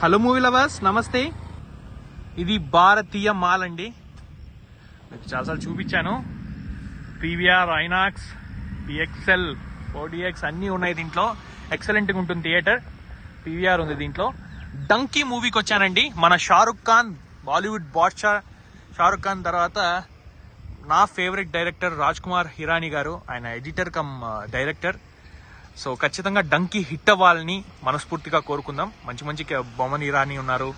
Hello movie lovers నమస్తే. ఇది భారతీయ mall అండి. మీకు చాలాసార్లు చూపించాను. పీవీఆర్ ఐనాక్స్ పిఎక్సెల్ ఓడిఎక్స్ అన్నీ ఉన్నాయి దీంట్లో. ఎక్సలెంట్గా ఉంటుంది థియేటర్ పీవీఆర్ ఉంది దీంట్లో. డంకీ మూవీకి వచ్చానండి. మన షారుఖ్ ఖాన్ బాలీవుడ్ బాద్షా షారుఖ్ ఖాన్ తర్వాత నా ఫేవరెట్ డైరెక్టర్ రాజ్ కుమార్ హిరానీ గారు. ఆయన editor cum uh, director so ఖచ్చితంగా డంకీ హిట్ అవ్వాలని మనస్ఫూర్తిగా కోరుకుందాం. మంచి మంచి బొమ్మన్ ఇరానీ ఉన్నారు.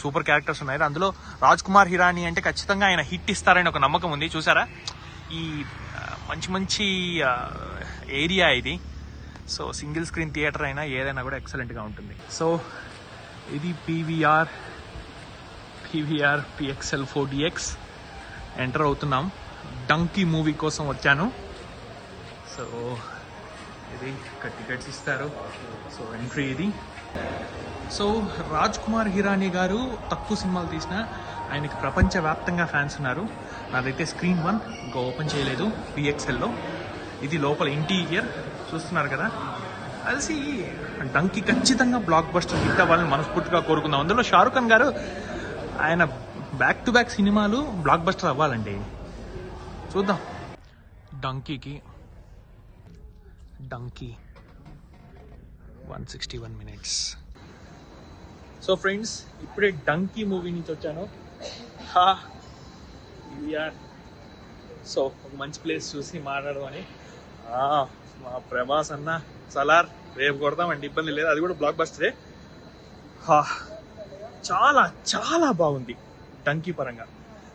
సూపర్ క్యారెక్టర్స్ ఉన్నాయి. అందులో రాజ్ కుమార్ హిరానీ అంటే ఖచ్చితంగా ఆయన హిట్ ఇస్తారని ఒక నమ్మకం ఉంది. చూసారా? ఈ మంచి మంచి ఏరియా ఇది. సో సింగిల్ స్క్రీన్ థియేటర్ అయినా ఏదైనా కూడా ఎక్సలెంట్గా ఉంటుంది. సో ఇది P V R P V R P X L four D X. Enter అవుతున్నాం. డంకీ మూవీ కోసం వచ్చాను. సో ఇది ఇక్కడ టికెట్స్ ఇస్తారు. సో ఎంట్రీ ఇది. సో రాజ్ కుమార్ హిరానీ గారు తక్కువ సినిమాలు తీసిన ఆయనకి ప్రపంచవ్యాప్తంగా ఫ్యాన్స్ ఉన్నారు. నాదైతే స్క్రీన్ వన్ ఇంకా ఓపెన్ చేయలేదు పిఎక్స్ఎల్లో ఇది లోపల ఇంటీరియర్ చూస్తున్నారు కదా? కలిసి డంకి ఖచ్చితంగా బ్లాక్ బస్టర్ హిట్ అవ్వాలని మనస్ఫూర్తిగా కోరుకుందాం. అందులో షారుఖ్ ఖాన్ గారు ఆయన బ్యాక్ టు బ్యాక్ సినిమాలు బ్లాక్ బస్టర్ అవ్వాలండి. చూద్దాం. డంకీకి Dunki one sixty one minutes so friends ఇప్పుడే డంకీ మూవీ నుంచి వచ్చాను. హా సో ఒక మంచి ప్లేస్ చూసి మాట్లాడమని మా ప్రభాస్ అన్న సలార్ రేపు కొడతామండి ఇబ్బంది లేదు. అది కూడా బ్లాక్ బస్టరే హా చాలా చాలా బాగుంది డంకీ పరంగా.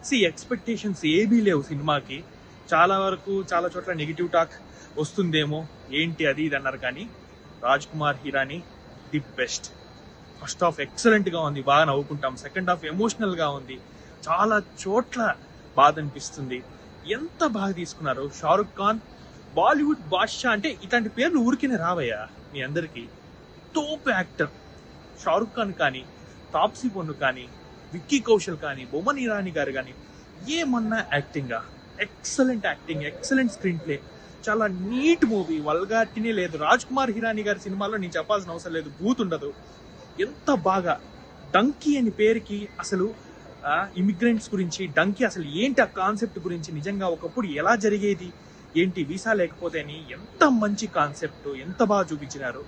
సి ఎక్స్పెక్టేషన్స్ ఏమీ లేవు సినిమాకి. చాలా వరకు చాలా చోట్ల నెగిటివ్ టాక్ వస్తుందేమో ఏంటి అది ఇది అన్నారు కానీ Raj Kumar Hirani the best first half ఎక్సలెంట్గా ఉంది బాగా నవ్వుకుంటాం. సెకండ్ హాఫ్ ఎమోషనల్గా ఉంది. చాలా చోట్ల బాధ అనిపిస్తుంది. ఎంత బాగా తీసుకున్నారు? షారుఖ్ ఖాన్ బాలీవుడ్ బాద్షా అంటే ఇలాంటి పేర్లు ఊరికినే రావయ్యా మీ అందరికీ. టోప్ యాక్టర్ షారుఖ్ ఖాన్ కానీ తాప్సీ పొన్ను కానీ విక్కీ కౌశల్ కానీ బొమ్మన్ ఇరానీ గారు కానీ ఏమన్నా యాక్టింగా excellent acting excellent screenplay. చాలా నీట్ మూవీ. వల్గాటినే లేదు. రాజ్ కుమార్ హిరానీ గారి సినిమాలో నేను చెప్పాల్సిన అవసరం లేదు. బూత్ ఉండదు. ఎంత బాగా. డంకీ అని పేరుకి అసలు ఇమిగ్రెంట్స్ గురించి డంకీ అసలు ఏంటి ఆ కాన్సెప్ట్ గురించి నిజంగా ఒకప్పుడు ఎలా జరిగేది? ఏంటి వీసా లేకపోతే అని ఎంత మంచి కాన్సెప్ట్ ఎంత బాగా చూపించినారు?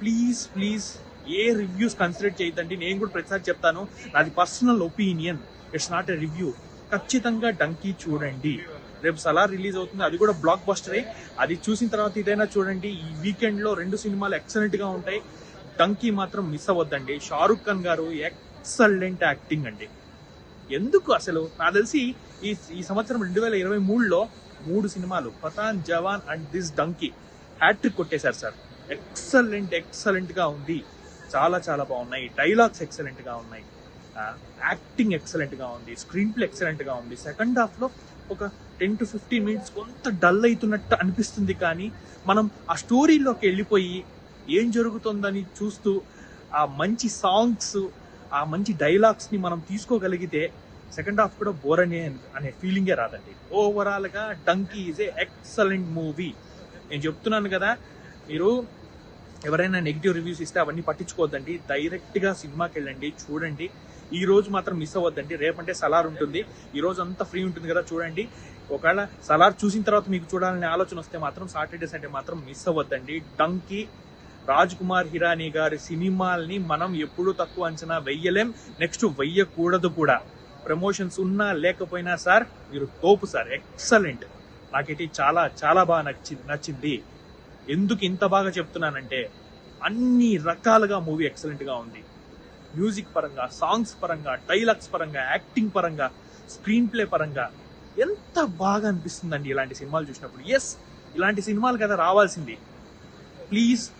ప్లీజ్ ప్లీజ్ ఏ రివ్యూస్ కన్సిడర్ చేయద్దండి. నేను కూడా ప్రతిసారి చెప్తాను. నాది personal opinion it's not a review ఖచ్చితంగా డంకీ చూడండి. రేపు సలార్ రిలీజ్ అవుతుంది. అది కూడా బ్లాక్ బస్టరే అది చూసిన తర్వాత ఇదైనా చూడండి. ఈ వీకెండ్లో రెండు సినిమాలు ఎక్సలెంట్గా ఉంటాయి. డంకీ మాత్రం మిస్ అవ్వద్దండి. షారుఖ్ ఖాన్ గారు ఎక్సలెంట్ యాక్టింగ్ అండి. ఎందుకు అసలు? నాకు తెలిసి ఈ ఈ సంవత్సరం రెండు వేల ఇరవై మూడులో మూడు సినిమాలు Pathaan Jawan and this Dunki hat trick కొట్టేశారు సార్. ఎక్సలెంట్ ఎక్సలెంట్గా ఉంది. చాలా చాలా బాగున్నాయి. డైలాగ్స్ ఎక్సలెంట్గా ఉన్నాయి. యాక్టింగ్ ఎక్సలెంట్గా ఉంది స్క్రీన్ ప్లే ఎక్సలెంట్గా ఉంది. సెకండ్ హాఫ్లో ఒక టెన్ టు ఫిఫ్టీన్ మినిట్స్ కొంత డల్ అవుతున్నట్టు అనిపిస్తుంది కానీ మనం ఆ స్టోరీలోకి వెళ్ళిపోయి ఏం జరుగుతుందని చూస్తూ ఆ మంచి సాంగ్స్ ఆ మంచి డైలాగ్స్ని మనం తీసుకోగలిగితే సెకండ్ హాఫ్ కూడా బోర్ అనే అనే ఫీలింగే రాదండి. ఓవరాల్గా Dunki is a excellent movie నేను చెప్తున్నాను కదా మీరు ఎవరైనా నెగిటివ్ రివ్యూస్ ఇస్తే అవన్నీ పట్టించుకోవద్దండి. డైరెక్ట్గా సినిమాకి వెళ్ళండి చూడండి. ఈ రోజు మాత్రం మిస్ అవ్వద్దండి. రేపంటే సలార్ ఉంటుంది. ఈ రోజు అంతా ఫ్రీ ఉంటుంది కదా చూడండి. ఒకవేళ సలార్ చూసిన తర్వాత మీకు చూడాలనే ఆలోచన వస్తే మాత్రం సాటర్డే సండే మాత్రం మిస్ అవ్వద్దండి. డంకీ రాజ్ కుమార్ హిరానీ గారి సినిమాల్ని మనం ఎప్పుడూ తక్కువ అంచనా వెయ్యలేం. నెక్స్ట్ వెయ్యకూడదు కూడా. ప్రమోషన్స్ ఉన్నా లేకపోయినా సార్ మీరు తోపు సార్. ఎక్సలెంట్ నాకైతే చాలా చాలా బాగా నచ్చింది నచ్చింది. ఎందుకు ఇంత బాగా చెప్తున్నానంటే అన్ని రకాలుగా మూవీ ఎక్సలెంట్గా ఉంది. మ్యూజిక్ పరంగా సాంగ్స్ పరంగా డైలాగ్స్ పరంగా యాక్టింగ్ పరంగా స్క్రీన్ ప్లే పరంగా ఎంత బాగా అనిపిస్తుందండి ఇలాంటి సినిమాలు చూసినప్పుడు. ఎస్ ఇలాంటి సినిమాలు కదా రావాల్సింది. Please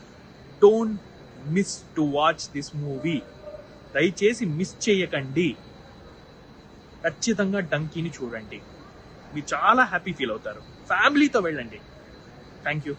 don't miss to watch this movie దయచేసి మిస్ చేయకండి. ఖచ్చితంగా డంకీని చూడండి. మీరు చాలా హ్యాపీ ఫీల్ అవుతారు. ఫ్యామిలీతో వెళ్ళండి. Thank you